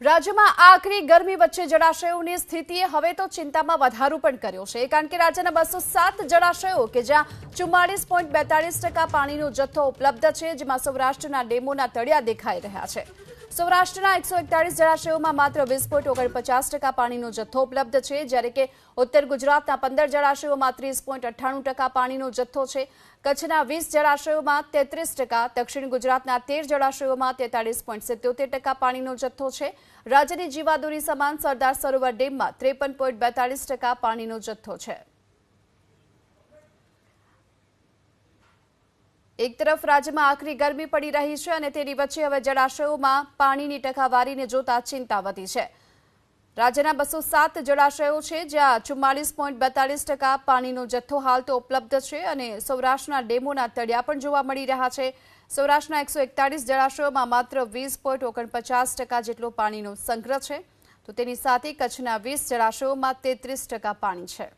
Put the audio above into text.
રાજ્યમાં આકરી ગરમી વચ્ચે જળાશયોની સ્થિતિએ હવે તો ચિંતામાં વધારો પણ કર્યો છે, કારણ કે રાજ્યના બસો સાત જળાશયો કે જ્યાં ચુમ્માળીસ પોઈન્ટ બેતાળીસ ટકા પાણીનો જથ્થો ઉપલબ્ધ છે, જેમાં સૌરાષ્ટ્રના ડેમોના તળિયા દેખાઈ રહ્યા છે. સૌરાષ્ટ્રના એકસો એકતાળીસ જળાશયોમાં માત્ર વીસ પોઈન્ટ ઓગણપચાસ ટકા પાણીનો જથ્થો ઉપલબ્ધ છે, જ્યારે કે ઉત્તર ગુજરાતના પંદર જળાશયોમાં ત્રીસ પોઈન્ટ અઠ્ઠાણું ટકા પાણીનો જથ્થો છે. કચ્છના વીસ જળાશયોમાં તેત્રીસ ટકા, દક્ષિણ ગુજરાતના તેર જળાશયોમાં તેતાળીસ પોઈન્ટ સિત્યોતેર ટકા પાણીનો જથ્થો છે. રાજ્યની જીવાદોરી સમાન સરદાર સરોવર ડેમમાં ત્રેપન પોઈન્ટ બેતાળીસ ટકા પાણીનો જથ્થો છે. એક તરફ રાજ્યમાં આકરી ગરમી પડી રહી છે અને તેની વચ્ચે હવે જળાશયોમાં પાણીની ટકાવારીને જોતા ચિંતા વધી છે. રાજ્યના બસો સાત જળાશયો છે જ્યાં ચુમ્માલીસ પોઈન્ટ બેતાલીસ ટકા પાણીનો જથ્થો હાલ તો ઉપલબ્ધ છે અને સૌરાષ્ટ્રના ડેમોના તળિયા પણ જોવા મળી રહ્યા છે. સૌરાષ્ટ્રના એકસો એકતાલીસ જળાશયોમાં માત્ર વીસ પોઈન્ટ ઓગણપચાસ ટકા જેટલો પાણીનો સંગ્રહ છે. તો તેની સાથે કચ્છના વીસ જળાશયોમાં તેત્રીસ ટકા પાણી છે.